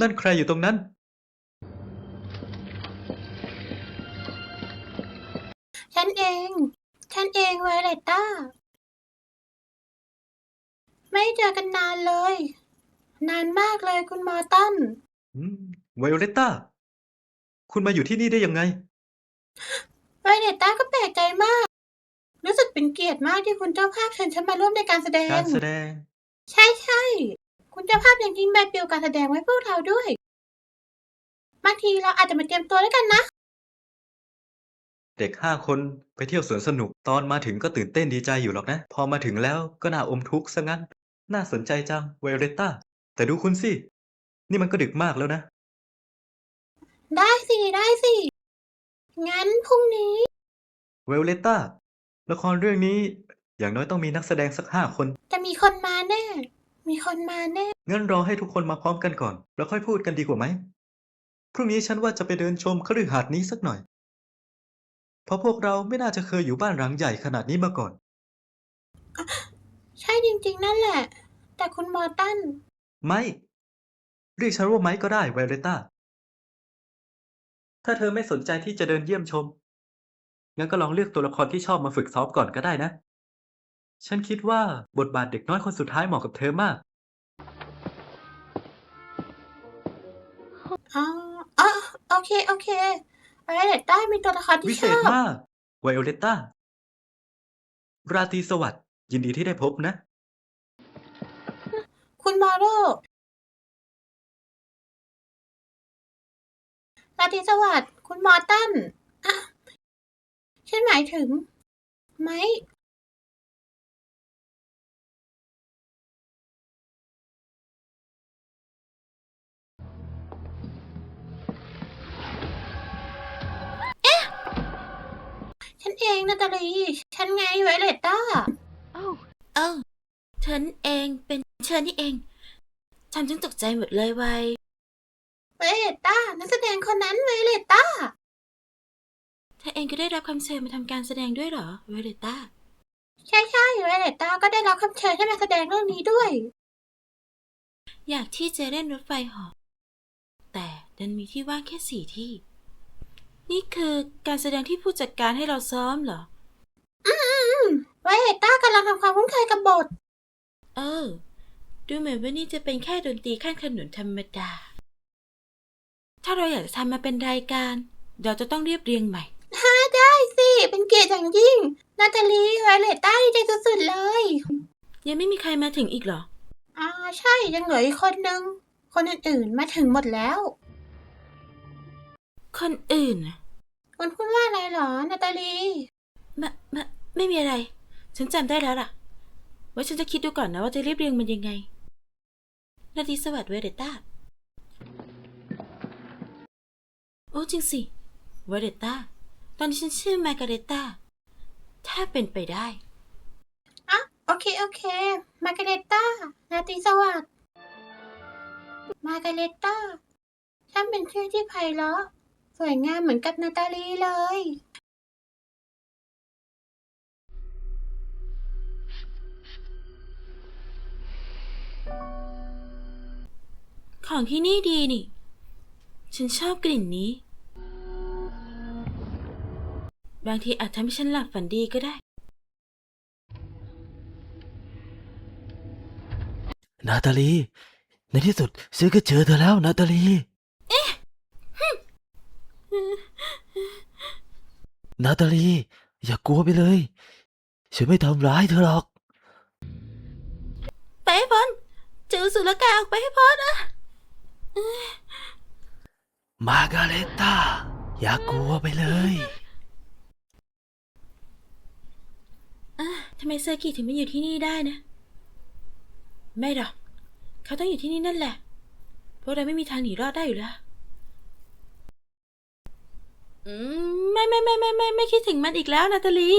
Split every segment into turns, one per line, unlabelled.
นั่นใครอยู่ตรงนั้น
ฉันเอง ฉันเองไวเลต้า ไม่เจอกันนานเลย นานมากเลยคุณมอร์ตัน
อืมไวโอเลต้า คุณมาอยู่ที่นี่ได้ยังไง
ไวเลต้าก็แปลกใจมาก รู้สึกเป็นเกียรติมากที่คุณเจ้าภาพเชิญฉันมาร่วมในการแสดง
การแสดง
ใช่ใช่ คุณเจ้าภาพยังทิ้งใบปลิวการแสดงไว้พวกเราด้วย บางทีเราอาจจะมาเตรียมตัวด้วยกันนะ
เด็กห้าคนไปเที่ยวสวนสนุก ตอนมาถึงก็ตื่นเต้นดีใจอยู่หรอกนะ พอมาถึงแล้วก็น่าอมทุกข์ซะงั้น น่าสนใจจังไวโอเลต้า แต่ดูคุณสิ นี่มันก็ดึกมากแล้วนะ
ได้สิ ได้สิ งั้นพรุ่งนี้
ไวโอเลต้า ละครเรื่องนี้อย่างน้อยต้องมีนักแสดงสักห้าคน
จะมีคนมาแน่ มีคนมาแน่
งั้นรอให้ทุกคนมาพร้อมกันก่อน แล้วค่อยพูดกันดีกว่าไหม พรุ่งนี้ฉันว่าจะไปเดินชมคฤหาสน์นี้สักหน่อย เพราะพวกเราไม่น่าจะเคยอยู่บ้านหลังใหญ่ขนาดนี้มาก่อน
ใช่จริงๆ นั่นแหละ แต่คุณมอร์ตัน
ไมค์เรียกฉันว่าไมค์ก็ได้ไวเลต้า ถ้าเธอไม่สนใจที่จะเดินเยี่ยมชม งั้นก็ลองเลือกตัวละครที่ชอบมาฝึกซ้อมก่อนก็ได้นะ ฉันคิดว่าบทบาทเด็กน้อยคนสุดท้ายเหมาะกับเธอมาก
อ๋ออ๋อโอเค โอเคไวเลตต้ามีตัวละคร
วิ
ที่
เศ
ช
ษ
อบ
มาก ไวโอเลต้าราตรีสวัสดิ์ยินดีที่ได้พบนะ
คุณมอโรราตรีสวัสดิ์คุณมอร์ตันอะฉันหมายถึง ไมค์ ฉันเองนาตาลี ฉันไงไวเลตต้า
เอ้าเอ้าฉันเองเป็นเชิญนี่เอง ฉันจึงตกใจหมดเลยวัย
ไวเลตต้า นักแสดงคนนั้นไวเลตต้า
เธอเองก็ได้รับคำเชิญมาทำการแสดงด้วยเหรอเวเลต้า
ใช่ใช่ไวเลตต้าก็ได้รับคำเชิญให้มาแสดงเรื่องนี้ด้วย
อยากที่จะเล่นรถไฟเหอแต่ดันมีที่ว่างแค่สี่ที่ นี่คือการแสดงที่ผู้จัดการให้เราซ้อมเหรอ
ไวเลตต้ากำลังทำความคุ้นเคยกับบท
เออ ดูเหมือนว่านี่จะเป็นแค่ดนตรีขั้นขนุนธรรมดา ถ้าเราอยากจะทำมาเป็นรายการ เราจะต้องเรียบเรียงใหม่
ฮ่าได้สิ เป็นเกียรติอย่างยิ่ง นาตาลีไวเลตต้าดีใจสุดๆเลย
ยังไม่มีใครมาถึงอีกเหรอ
อ่าใช่ยังเหลืออีกคนนึง คนอื่นๆมาถึงหมดแล้ว
คนอื่นน่ะ
คุณพูดว่าอะไรเหรอ นาตาลี
มะมะไม่มีอะไร ฉันจำได้แล้วล่ะว่าฉันจะคิดดูก่อนนะว่าจะเรียบเรียงมันยังไง นาทีสวัสดิ์เวเดต้า โอ้จริงสิ เวเดต้า ตอนนี้ฉันชื่อมาการเรต้า ถ้าเป็นไปได้
อะโอเค โอเค มาร์กาเรตต้า นาตรีสวัสดิ์มาร์กาเรตต้าช่างเป็นชื่อที่ไพเราะส วยงามเหมือนกับนาตาลีเลย
ของที่นี่ดีนี่ ฉันชอบกลิ่นนี้ บางทีอาจทำให้ฉันหลับฝันดีก็ได้
นาตาลี ในที่สุดฉันก็เจอเธอแล้วนาตาลี นาตาลี อย่ากลัวไปเลย ฉันไม่ทำร้ายเธอหรอก
ไปให้พ้นเจอสุรกายออกไปให้พ้นนะ
มาร์การเรตตาอย่ากลัวไปเลย
อะทำไมเซอร์กิถึงไม่อยู่ที่นี่ได้นะ ไม่หรอก เขาต้องอยู่ที่นี่นั่นแหละพวกเราไม่มีทางหนีรอดได้อยู่แล้ว อืมไม่ไม่ไม่ไม่ไม่ไม่คิดถึงมันอีกแล้วนาตาลี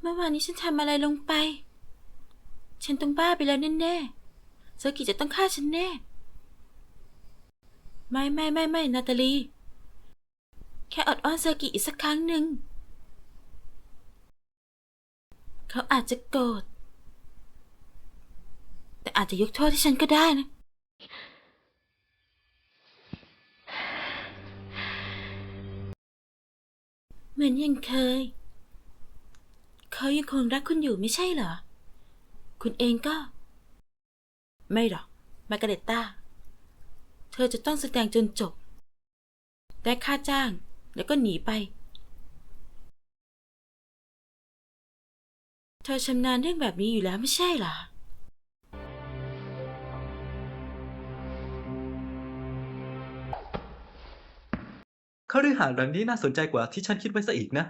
เมื่อวานนี้ฉันทำอะไรลงไป ฉันต้องบ้าไปแล้วแน่ๆเซอร์กิจะต้องฆ่าฉันแน่ ไม่ไม่ไม่ไม่นาตาลี แค่อดอ้อนเซอร์กิอีกสักครั้งหนึ่ง เขาอาจจะโกรธ แต่อาจจะยกโทษให้ฉันก็ได้นะ เหมือนยังเคย เขายังคงรักคุณอยู่ไม่ใช่เหรอ คุณเองก็ ไม่หรอก มาร์การเร็ตตาเธอจะต้องแสดงจนจบ ได้ค่าจ้างแล้วก็หนีไป เธอชำนาญเรื่องแบบนี้อยู่แล้วไม่ใช่หรอ
เขาฤหาสน์หลังนี้น่าสนใจกว่าที่ฉันคิดไว้ซะอีกนะ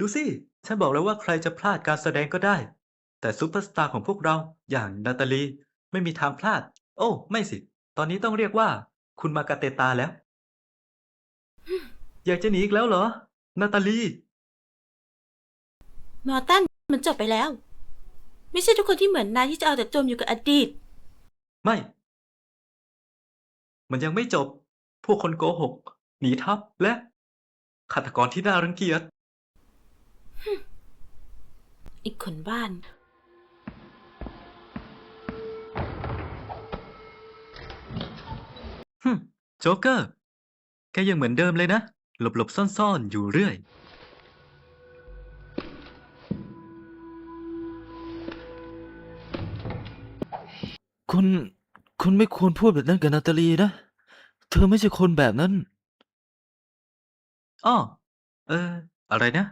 ดูสิ ฉันบอกแล้วว่าใครจะพลาดการแสดงก็ได้ แต่ซูเปอร์สตาร์ของพวกเราอย่างนาตาลีไม่มีทางพลาด โอ้ ไม่สิ ตอนนี้ต้องเรียกว่า คุณมากาเตตาแล้ว อยากจะหนีอีกแล้วเหรอ นาตาลี
มอร์ตันมันจบไปแล้ว ไม่ใช่ทุกคนที่เหมือนนายที่จะเอาแต่จมอยู่กับอดีต
ไม่ มันยังไม่จบ พวกคนโกหก หนีทัพและฆาตกรที่น่ารังเกียจ
อีกคนบ้าน
ฮึมโจ๊กเกอร์ แกยังเหมือนเดิมเลยนะ หลบๆซ่อนๆอยู่เรื่อย
คุณ คุณไม่ควรพูดแบบนั้นกับนาตาลีนะ เธอไม่ใช่คนแบบนั้น
อ้อ เออ อะไรนะ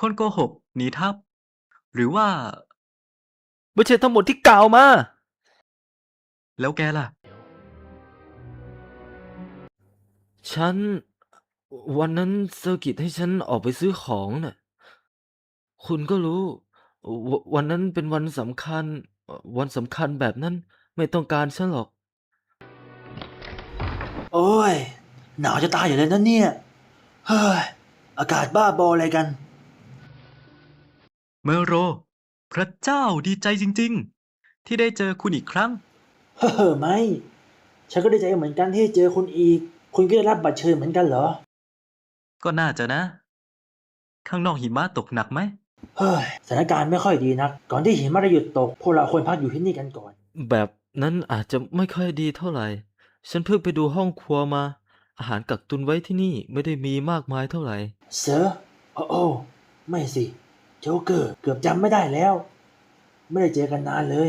คนโกหกหนีทัพหรือว่า
ไม่ใช่ทั้งหมดที่กล่าวมา
แล้วแกล่ะ
ฉัน วันนั้นเซอร์กิตให้ฉันออกไปซื้อของน่ะ คุณก็รู้ ว วันนั้นเป็นวันสำคัญวันสำคัญแบบนั้นไม่ต้องการฉันหรอก
โอ้ย หนาวจะตายอยู่เลยนะเนี่ย เฮ้ย อากาศบ้าบออะไรกัน
เมอโร พระเจ้าดีใจจริง ๆ ที่ได้เจอคุณอีกครั้ง
เฮ้อไม่ ฉันก็ดีใจเหมือนกันที่เจอคุณอีก คุณก็ได้รับบัตรเชิญเหมือนกันเหรอ
ก็น่าจะนะ ข้างนอกหิมะตกหนักไหม
เฮ้ยสถานการณ์ไม่ค่อยดีนัก ก่อนที่หิมะจะหยุดตก พวกเราควรพักอยู่ที่นี่กันก่อน
แบบนั้นอาจจะไม่ค่อยดีเท่าไหร่ ฉันเพิ่งไปดูห้องครัวมา อาหารกักตุนไว้ที่นี่ไม่ได้มีมากมายเท่าไหร่
เซอร์โอ้โอ้ไม่สิ โจ๊กเกอร์เกือบจำไม่ได้แล้ว ไม่ได้เจอกันนานเลย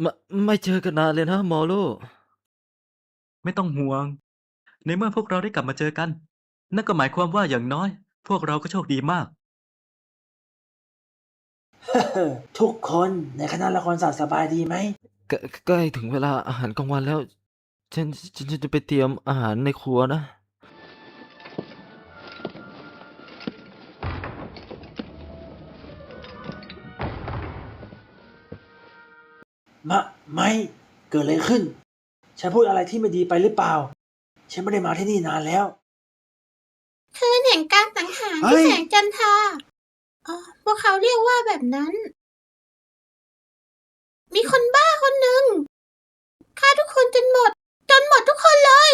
ไม่ไม่เจอกันนานเลยนะมอลโล
ไม่ต้องห่วง ในเมื่อพวกเราได้กลับมาเจอกัน นั่นก็หมายความว่าอย่างน้อย พวกเราก็โชคดีมาก
ทุกคนในคณะละครศาสตร์สบายดีไหม
ใกล้ใกล้ถึงเวลาอาหารกลางวันแล้ว ฉันฉันฉันจะไปเตรียมอาหารในครัวนะ
มะ ไม่ เกิดอะไรขึ้น ฉันพูดอะไรที่ไม่ดีไปหรือเปล่า ฉันไม่ได้มาที่นี่นานแล้ว
คืนแห่งการสังหาร
เฮ้
ที่
ย
แสงจันทราอ๋อพวกเขาเรียกว่าแบบนั้น มีคนบ้าคนหนึ่งฆ่าทุกคนจนหมด จนหมดทุกคนเลย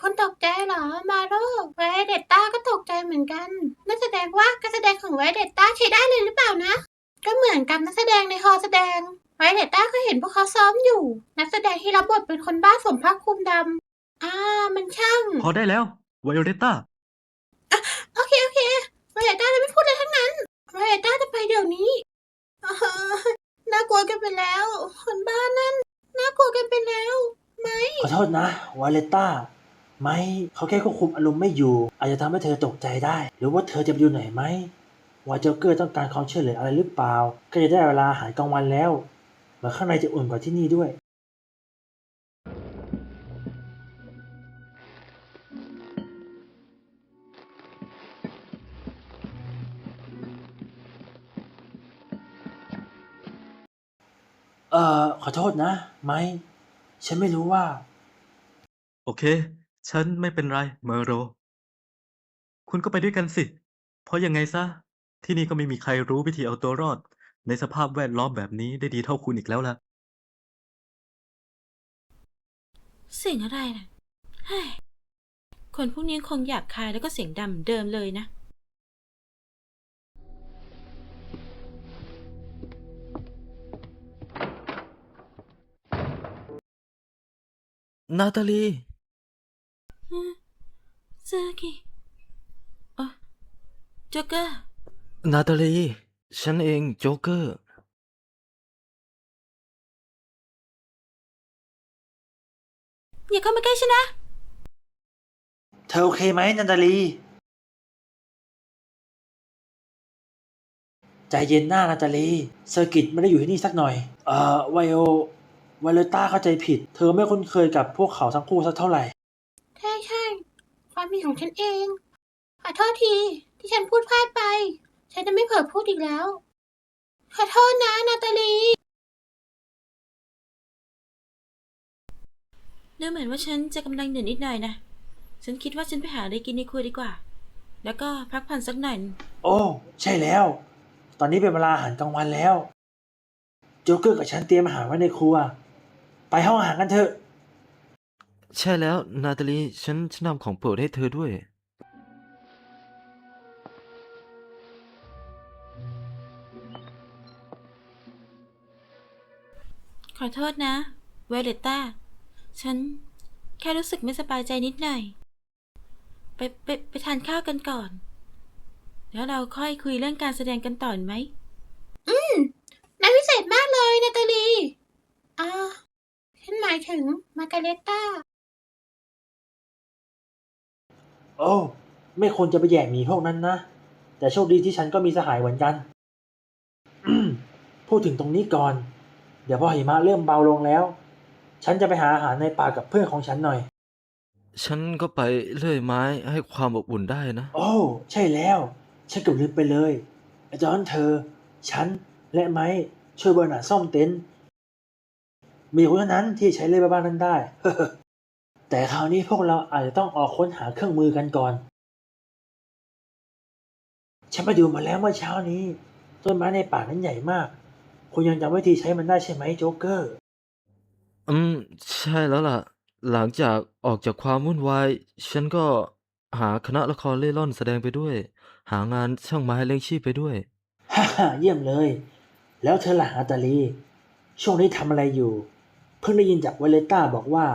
คนตกใจเหรอ มาโรไวเดตต้าก็ตกใจเหมือนกันนั่นแสดงว่าการแสดงของไวเดตต้าใช้ได้เลยหรือเปล่านะ ก็เหมือนกับนักแสดงในฮอลล์แสดง ไวเดตต้าก็เห็นพวกเขาซ้อมอยู่ นักแสดงที่รับบทเป็นคนบ้าสวมผ้าคลุมดำอ่ามันช่าง
พอได้แล้วไวโอเลต้า
โอเคโอเคไวเอต้าจะไม่พูดอะไรทั้งนั้นไวเอต้าจะไปเดี๋ยวนี้อ่าฮะน่ากลัวกันไปแล้ว คนบ้านนั่นน่ากลัวกันไปแล้วไหม
ขอโทษนะวาเลต้าไม่เขาแค่ควบคุมอารมณ์ไม่อยู่ อาจจะทำให้เธอตกใจได้ หรือว่าเธอจะไปดูไหนไหมว่าโจ๊กเกอร์ต้องการความช่วยเหลืออะไรหรือเปล่า ก็จะได้เวลาอาหารกลางวันแล้ว เหมือนข้างในจะอุ่นกว่าที่นี่ด้วย เอ่อ ขอโทษนะ ไม่ฉันไม่รู้ว่า
โอเค ฉันไม่เป็นไร เมอโร คุณก็ไปด้วยกันสิ เพราะยังไงซะ ที่นี่ก็ไม่มีใครรู้วิธีเอาตัวรอด ในสภาพแวดล้อมแบบนี้ได้ดีเท่าคุณอีกแล้วล่ะ
เสียงอะไรนะเฮ้ยคนพวกนี้คงหยาบคายแล้วก็เสียงดำเหมือนเดิมเลยนะ
นาตาลี
เซอร์กิเออโจ๊กเกอร์
นาตาลี ฉันเองโจ๊กเกอร์
อย่าเข้ามาใกล้ฉันนะ
เธอโอเคไหมนันดาลี ใจเย็นหน้านาตาลีเซอร์กิตไม่ได้อยู่ที่นี่สักหน่อย เอ่อไวโอไวเลต้าเข้าใจผิด เธอไม่คุ้นเคยกับพวกเขาทั้งคู่สักเท่าไหร่
ใช่ใช่ความผิดของฉันเอง ขอโทษทีที่ฉันพูดพลาดไป ฉันจะไม่เผลอพูดอีกแล้ว ขอโทษนะ นาตาลี
ดูเหมือนว่าฉันจะกำลังเหนื่อยนิดหน่อยนะ ฉันคิดว่าฉันไปหาอะไรกินในครัวดีกว่า แล้วก็พักผ่อนสักหน่อย
โอ้ ใช่แล้ว ตอนนี้เป็นเวลาอาหารกลางวันแล้ว โจ๊กเกอร์กับฉันเตรียมอาหารไว้ในครัว ไปห้องอาหารกันเถอะ
ใช่แล้ว นาตาลี ฉันฉันทำของโปรดให้เธอด้วย
ขอโทษนะเวเลต้า ฉันแค่รู้สึกไม่สบายใจนิดหน่อย ไปไปไปทานข้าวกันก่อน แล้วเราค่อยคุยเรื่องการแสดงกันต่อไหม
นายพิเศษมากเลยนาตาลีอ่าฉันหมายถึงมาร์การเร็ตตา
โอ้ไม่ควรจะไปแย่หมีพวกนั้นนะ แต่โชคดีที่ฉันก็มีสหายเหมือนกันอืมพูดถึงตรงนี้ก่อนเดี๋ยวพอหิมะเริ่มเบาลงแล้ว ฉันจะไปหาอาหารในป่ากับเพื่อนของฉันหน่อย
ฉันก็ไปเลื่อยไม้ให้ความอบอุ่นได้นะ
โอ้ ใช่แล้ว ฉันเกือบลืมไปเลยอาจารย์เธอ ฉันและไม้ช่วยเบอร์นาร์ดซ่อมเต็นท์มีคนเท่านั้นที่ใช้เลื่อยบ้านนั้นได้ แต่คราวนี้พวกเราอาจจะต้องออกค้นหาเครื่องมือกันก่อน ฉันไปดูมาแล้วเมื่อเช้านี้ ต้นไม้ในป่านั้นใหญ่มาก คุณยังจำวิธีใช้มันได้ใช่ไหมโจ๊กเกอร์
อืม ใช่แล้วล่ะ หลังจากออกจากความวุ่นวาย ฉันก็หาคณะละครเล่ร่อนแสดงไปด้วย หางานช่างไม้เลี้ยงชีพไปด้วย
ฮ่าฮ่าเยี่ยมเลย แล้วเธอล่ะอาตาลี ช่วงนี้ทำอะไรอยู่ เพิ่งได้ยินจากวาเลต้าบอกว่า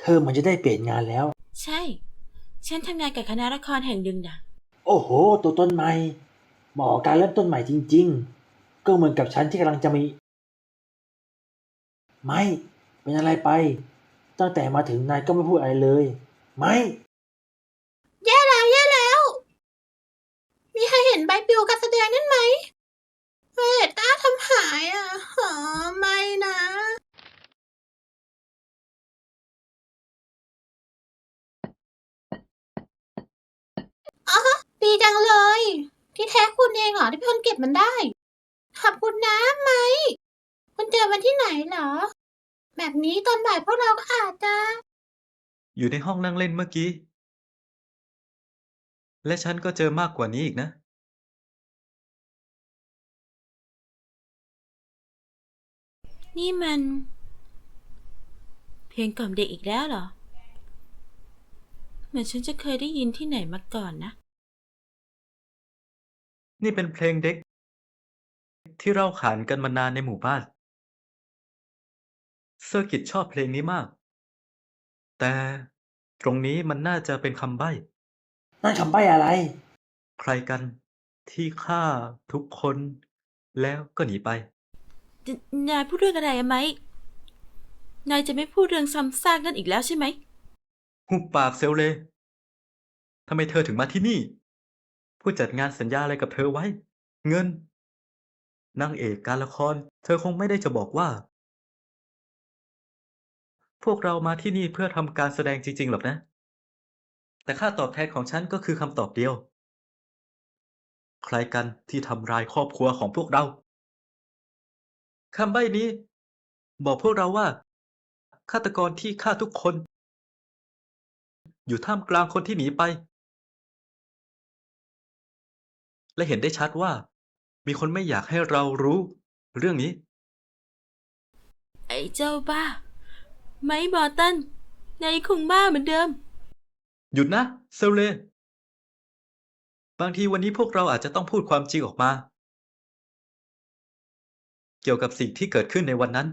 เธอเหมันจะได้เปลี่ยนงานแล้ว
ใช่ ฉันทำงานกับคณะละครแห่งหนึ่งนะ
โอ้โห ตัวต้นใหม่เหมาะกับการเริ่มต้นใหม่จริง ๆ ก็เหมือนกับฉันที่กำลังจะมี ไม่ เป็นอะไรไป ตั้งแต่มาถึงนายก็ไม่พูดอะไรเลย ไม่
แย่แล้วแย่แล้ว มีใครเห็นใบปลิวการแสดงนั่นไหมเวตตาทำหายอะหอไม่นะ อ๋อ ดีจังเลย ที่แท้คุณเองเหรอที่เป็นคนเก็บมันได้ ขอบคุณนะไหม คุณเจอมันที่ไหนเหรอ แบบนี้ตอนบ่ายพวกเราก็อาจจะ
อยู่ในห้องนั่งเล่นเมื่อกี้ และฉันก็เจอมากกว่านี้อีกนะ
นี่มัน เพลงกล่อมเด็กอีกแล้วเหรอ เหมือนฉันจะเคยได้ยินที่ไหนมาก่อนนะ
นี่เป็นเพลงเด็ก ที่เราขานกันมานานในหมู่บ้าน เซอร์กิตชอบเพลงนี้มาก แต่ตรงนี้มันน่าจะเป็นคำใบ้
นั่นคำใบ้อะไร
ใครกันที่ฆ่าทุกคน แล้วก็หนีไป
นนายพูดเรื่องอะไรอะไหม นายจะไม่พูดเรื่องซ้ำซากนั่นอีกแล้วใช่ไหม
หุบปากเซลเลทำไมเธอถึงมาที่นี่ ผู้จัดงานสัญญาอะไรกับเธอไว้ เงิน นางเอกการละคร เธอคงไม่ได้จะบอกว่า พวกเรามาที่นี่เพื่อทำการแสดงจริงๆหรอกนะ แต่ค่าตอบแทนของฉันก็คือคำตอบเดียว ใครกันที่ทำร้ายครอบครัวของพวกเราคำใบ้นี้ บอกพวกเราว่าฆาตกรที่ฆ่าทุกคน อยู่ท่ามกลางคนที่หนีไป และเห็นได้ชัดว่า มีคนไม่อยากให้เรารู้เรื่องนี้
ไอ้เจ้าบ้า ไม้บอตันนายคงบ้าเหมือนเดิม
หยุดนะเซลเลบางทีวันนี้พวกเราอาจจะต้องพูดความจริงออกมา เกี่ยวกับสิ่งที่เกิดขึ้นในวันนั้น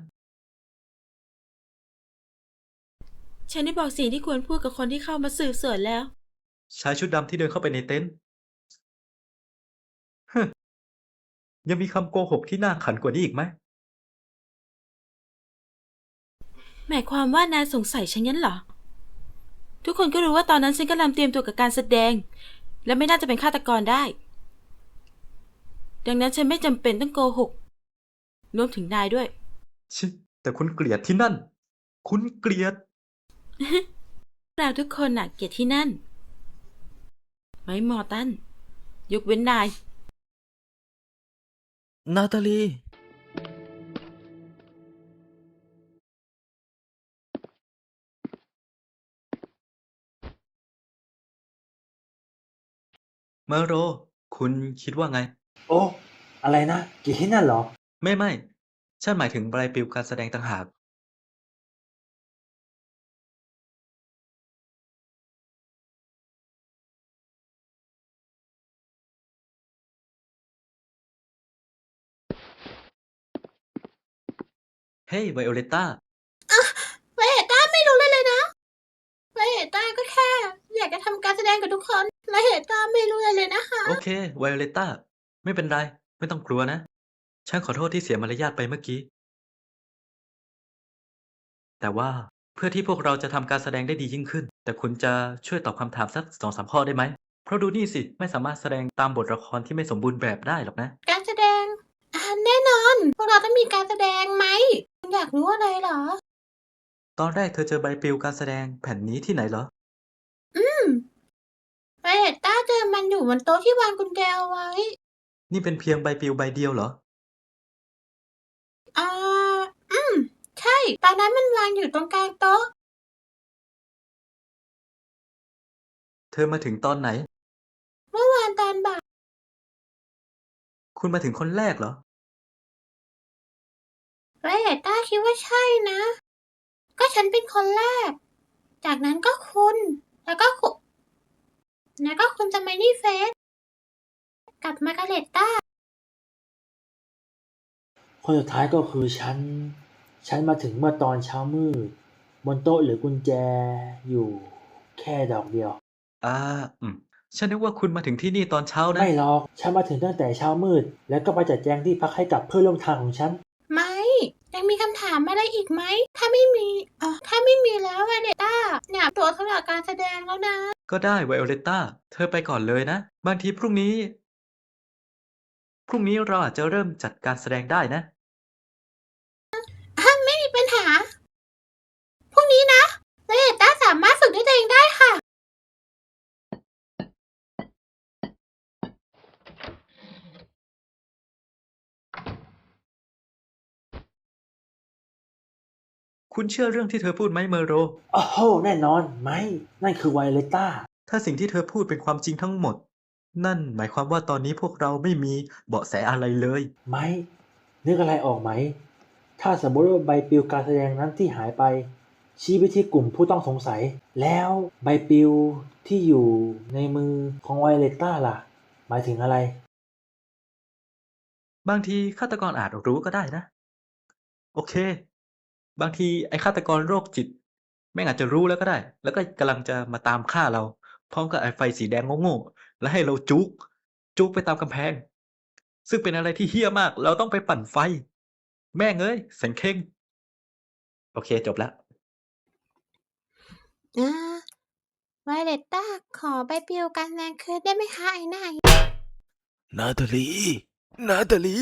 ฉันได้บอกสิ่งที่ควรพูดกับคนที่เข้ามาสืบสวนแล้ว
ชายชุดดำที่เดินเข้าไปในเต็นท์ฮึม ยังมีคำโกหกที่น่าขันกว่านี้อีกไหม
หมายความว่านายสงสัยฉันงั้นเหรอ ทุกคนก็รู้ว่าตอนนั้นฉันกำลังเตรียมตัวกับการแสดง และไม่น่าจะเป็นฆาตกรได้ ดังนั้นฉันไม่จำเป็นต้องโกหกรวมถึงนายด้วย
ชิ แต่คุณเกลียดที่นั่น คุณเกลียด
เราทุกคนน่ะเกลียดที่นั่น ไม้มอตันยกเว้นนาย
นาตาลี
เมอโร คุณคิดว่าไง
โอ้ อะไรนะเกี่ยวที่นั่นเหรอ
ไม่ไม่ ฉันหมายถึงปลายปิวการแสดงต่างหาก เฮ้ยไวโอเลต้า
ไวเอต้าไม่รู้เลยเลยนะไวเอต้าก็แค่ อยากจะทำการแสดงกับทุกคนไวเอต้าไม่รู้เลยเลยนะคะ
โอเคไวโอเลต้า ไม่เป็นไร ไม่ต้องกลัวนะ ฉันขอโทษที่เสียมารยาทไปเมื่อกี้ แต่ว่าเพื่อที่พวกเราจะทำการแสดงได้ดียิ่งขึ้น แต่คุณจะช่วยตอบคำถามสักสองสามข้อได้ไหม เพราะดูนี่สิไม่สามารถแสดงตามบทละครที่ไม่สมบูรณ์แบบได้หรอกนะ
การแสดงอ่าแน่นอน พวกเราต้องมีการแสดงไหมคุณ อยากรู้อะไรเหรอ
ตอนแรกเธอเจอใบปลิวการแสดงแผ่นนี้ที่ไหนเหรอ
ไวเอต้าเจอมันอยู่บนโต๊ะที่วางกุญแจเอาไว้
นี่เป็นเพียงใบปลิวใบเดียวเหรอ
อ่า อืม ใช่ ตอนนั้นมันวางอยู่ตรงกลางโต๊ะ
เธอมาถึงตอนไหน
เมื่อวานตอนบ่าย
คุณมาถึงคนแรกเหรอ
ไวเอต้าคิดว่าใช่นะ ก็ฉันเป็นคนแรก จากนั้นก็คุณ แล้วก็คุณแล้วก็คุณจะไม่นี่เฟสกับมาร์กาเร็ตต้า
คนสุดท้ายก็คือฉัน ฉันมาถึงเมื่อตอนเช้ามืด บนโต๊ะเหรือกุญแจอยู่แค่ดอกเดียว
อ่า อืม ฉันนึกว่าคุณมาถึงที่นี่ตอนเช้านะ
ไม่หรอก ฉันมาถึงตั้งแต่เช้ามืด แล้วก็ไปจัดแจงที่พักให้กับเพื่อนร่วมทางของฉัน
ไหม ยังมีคำถามอะไรอีกไหม ถ้าไม่มีเออถ้าไม่มีแล้วไวเลต้าเนี่ยตัวสำหรับการแสดงแล้วนะ
ก็ได้ไวโอเลต้าเธอไปก่อนเลยนะ บางทีพรุ่งนี้ พรุ่งนี้เราอาจจะเริ่มจัดการแสดงได้นะ
ไม่มีปัญหา พรุ่งนี้นะไวเดต้าสามารถฝึกด้วยตัวเองได้ค่ะ
คุณเชื่อเรื่องที่เธอพูดไหมเมอโร
โอ้โหแน่นอนไหมนั่นคือไวเลต้า
ถ้าสิ่งที่เธอพูดเป็นความจริงทั้งหมด นั่นหมายความว่าตอนนี้พวกเราไม่มีเบาะแสอะไรเลย
ไหมนึกอะไรออกไหม ถ้าสมมติว่าใบปลิวการแสดงนั้นที่หายไป ชี้ไปที่กลุ่มผู้ต้องสงสัย แล้วใบปลิวที่อยู่ในมือของไวเลต้าล่ะ หมายถึงอะไร
บางทีฆาตกรอาจรู้ก็ได้นะ โอเค บางทีไอ้ฆาตกรโรคจิต แม่งอาจจะรู้แล้วก็ได้ แล้วก็กำลังจะมาตามฆ่าเรา พร้อมกับไอ้ไฟสีแดงโง่ๆแล้วให้เราจุกจุกไปตามกำแพง ซึ่งเป็นอะไรที่เฮี้ยมาก เราต้องไปปั่นไฟ แม่งเอ้ยแสงเข่งโอเคจบแล้ว
อ่าไวเลตต้าขอใบปลิวการแสดงคืนได้ไหมคะไอ้นาย
นาตาลี นาตาลี